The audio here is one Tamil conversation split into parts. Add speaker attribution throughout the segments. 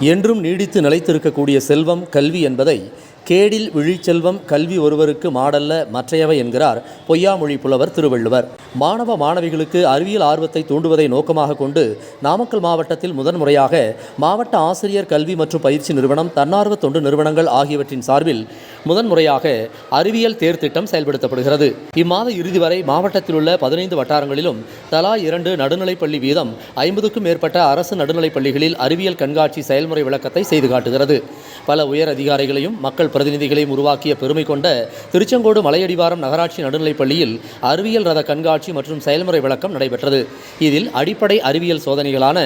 Speaker 1: என்றும் நீடித்து நிலைத்திருக்கக்கூடிய செல்வம் கல்வி என்பதை கேடில் விழிச்செல்வம் கல்வி ஒருவருக்கு மாடல்ல மற்றையவை என்கிறார் பொய்யாமொழி புலவர் திருவள்ளுவர். மாணவ மாணவிகளுக்கு அறிவியல் ஆர்வத்தை தூண்டுவதை நோக்கமாக கொண்டு நாமக்கல் மாவட்டத்தில் முதன்முறையாக மாவட்ட ஆசிரியர் கல்வி மற்றும் பயிற்சி நிறுவனம் தன்னார்வ தொண்டு நிறுவனங்கள் ஆகியவற்றின் சார்பில் முதன்முறையாக அறிவியல் தேர் திட்டம் செயல்படுத்தப்படுகிறது. இம்மாத இறுதி வரை மாவட்டத்தில் உள்ள பதினைந்து வட்டாரங்களிலும் தலா இரண்டு நடுநிலைப்பள்ளி வீதம் ஐம்பதுக்கும் மேற்பட்ட அரசு நடுநிலைப்பள்ளிகளில் அறிவியல் கண்காட்சி செயல்முறை விளக்கத்தை செய்து காட்டுகிறது. பல உயர் அதிகாரிகளையும் மக்கள் பிரதிநிதிகளையும் உருவாக்கிய பெருமை கொண்ட திருச்செங்கோடு மலையடிவாரம் நகராட்சி நடுநிலைப் பள்ளியில் அறிவியல் ரத கண்காட்சி மற்றும் செயல்முறை விளக்கம் நடைபெற்றது. இதில் அடிப்படை அறிவியல் சோதனைகளான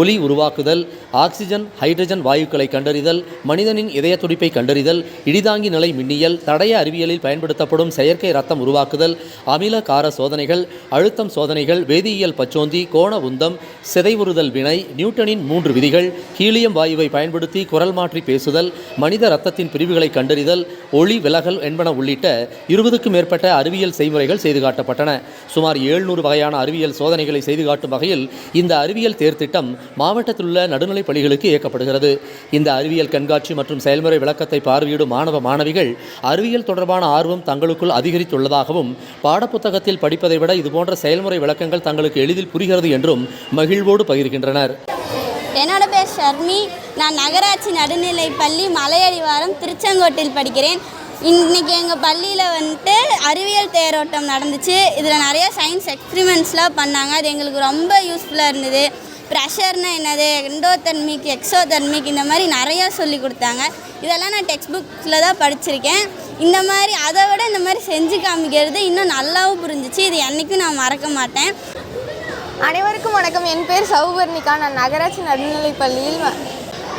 Speaker 1: ஒலி உருவாக்குதல் ஆக்சிஜன் ஹைட்ரஜன் வாயுக்களை கண்டறிதல் மனிதனின் இதய துடிப்பை கண்டறிதல் இடிதாங்கி நிலை மின்னியல் தடய அறிவியலில் பயன்படுத்தப்படும் செயற்கை ரத்தம் உருவாக்குதல் அமில கார சோதனைகள் அழுத்தம் சோதனைகள் வேதியியல் பச்சோந்தி கோண உந்தம் சிதைவுறுதல் வினை நியூட்டனின் மூன்று விதிகள் ஹீலியம் வாயுவை பயன்படுத்தி குரல் மாற்றி பேசுதல் மனித இரத்தத்தின் பிரிவுகளை கண்டறிதல் ஒளி விலகல் என்பன உள்ளிட்ட இருபதுக்கும் மேற்பட்ட அறிவியல் செய்முறைகள் செய்து காட்டப்பட்டன. சுமார் ஏழ்நூறு வகையான அறிவியல் சோதனைகளை செய்து காட்டும் வகையில் இந்த அறிவியல் தேர் திட்டம் மாவட்டத்தில் உள்ள நடுநிலைப் பள்ளிகளுக்கு இயக்கப்படுகிறது. இந்த அறிவியல் கண்காட்சி மற்றும் செயல்முறை விளக்கத்தை பார்வையிடும் மாணவ மாணவிகள் அறிவியல் தொடர்பான ஆர்வம் தங்களுக்குள் அதிகரித்துள்ளதாகவும் பாடப்புத்தகத்தில் படிப்பதை விட இதுபோன்ற செயல்முறை விளக்கங்கள் தங்களுக்கு எளிதில் புரிகிறது என்றும் மகிழ்வோடு பகிர்கின்றனர்.
Speaker 2: என்னோட பேர் ஷர்மி. நான் நகராட்சி நடுநிலை பள்ளி மலையடிவாரம் திருச்செங்கோட்டில் படிக்கிறேன். இன்னைக்கு எங்கள் பள்ளியில் வந்துட்டு அறிவியல் தேரோட்டம் நடந்துச்சு. இதில் நிறைய சயின்ஸ் எக்ஸ்பிரிமெண்ட்ஸ்லாம் பண்ணாங்க. அது எங்களுக்கு ரொம்ப யூஸ்ஃபுல்லாக இருந்தது. ப்ரெஷர்னால் என்னது? எண்டோதெர்மிக் எக்ஸோதெர்மிக் இந்த மாதிரி நிறையா சொல்லி கொடுத்தாங்க. இதெல்லாம் நான் டெக்ஸ்ட் புக்ஸில் தான் படிச்சிருக்கேன். இந்த மாதிரி அதை விட இந்த மாதிரி செஞ்சு காமிக்கிறது இன்னும் நல்லாவும் புரிஞ்சிச்சு. இது என்றைக்கும் நான் மறக்க மாட்டேன்.
Speaker 3: அனைவருக்கும் வணக்கம். என் பேர் சௌபர்ணிகா நான் நகராட்சி நடுநிலைப்பள்ளியில்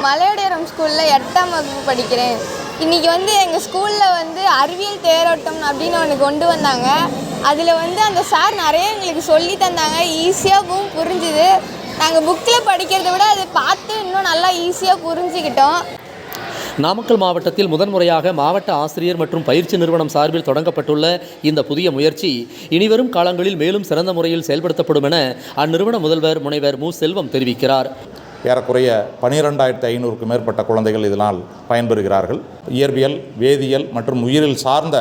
Speaker 3: பள்ளியில் ஸ்கூலில் எட்டாம் வகுப்பு படிக்கிறேன். இன்றைக்கி வந்து எங்கள் ஸ்கூலில் வந்து அறிவியல் தேரோட்டம் அப்படின்னு ஒன்று கொண்டு வந்தாங்க. அதில் வந்து அந்த சார் நிறைய எங்களுக்கு சொல்லி தந்தாங்க. ஈஸியாகவும் புரிஞ்சுது. நாங்கள் புக்கில் படிக்கிறத விட அதை பார்த்து இன்னும் நல்லா ஈஸியாக புரிஞ்சுக்கிட்டோம்.
Speaker 1: நாமக்கல் மாவட்டத்தில் முதன்முறையாக மாவட்ட ஆசிரியர் மற்றும் பயிற்சி நிறுவனம் சார்பில் தொடங்கப்பட்டுள்ள இந்த புதிய முயற்சி இனிவரும் காலங்களில் மேலும் சிறந்த முறையில் செயல்படுத்தப்படும் என அந்நிறுவன முதல்வர் முனைவர் மு. செல்வம் தெரிவிக்கிறார்.
Speaker 4: ஏறக்குறைய பனிரெண்டாயிரத்தி ஐநூறுக்கும் மேற்பட்ட குழந்தைகள் இதனால் பயன்பெறுகிறார்கள். இயற்பியல் வேதியியல் மற்றும் உயிரில் சார்ந்த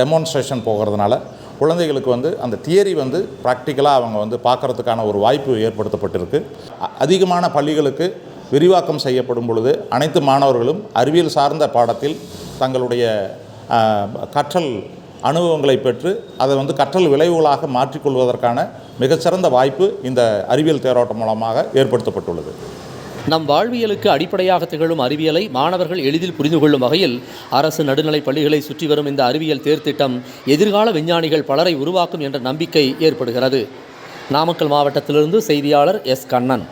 Speaker 4: டெமான்ஸ்ட்ரேஷன் போகிறதுனால குழந்தைகளுக்கு வந்து அந்த தியரி வந்து ப்ராக்டிக்கலாக அவங்க வந்து பார்க்கறதுக்கான ஒரு வாய்ப்பு ஏற்படுத்தப்பட்டிருக்கு. அதிகமான பள்ளிகளுக்கு விரிவாக்கம் செய்யப்படும் பொழுது அனைத்து மாணவர்களும் அறிவியல் சார்ந்த பாடத்தில் தங்களுடைய கற்றல் அனுபவங்களை பெற்று அதை வந்து கற்றல் விளைவுகளாக மாற்றிக்கொள்வதற்கான மிகச்சிறந்த வாய்ப்பு இந்த அறிவியல் தேரோட்டம் மூலமாக ஏற்படுத்தப்பட்டுள்ளது.
Speaker 1: நம் வாழ்வியலுக்கு அடிப்படையாக திகழும் அறிவியலை மாணவர்கள் எளிதில் புரிந்து கொள்ளும் வகையில் அரசு நடுநிலைப் பள்ளிகளை சுற்றி வரும் இந்த அறிவியல் தேர் திட்டம் எதிர்கால விஞ்ஞானிகள் பலரை உருவாக்கும் என்ற நம்பிக்கை ஏற்படுகிறது. நாமக்கல் மாவட்டத்திலிருந்து செய்தியாளர் எஸ். கண்ணன்.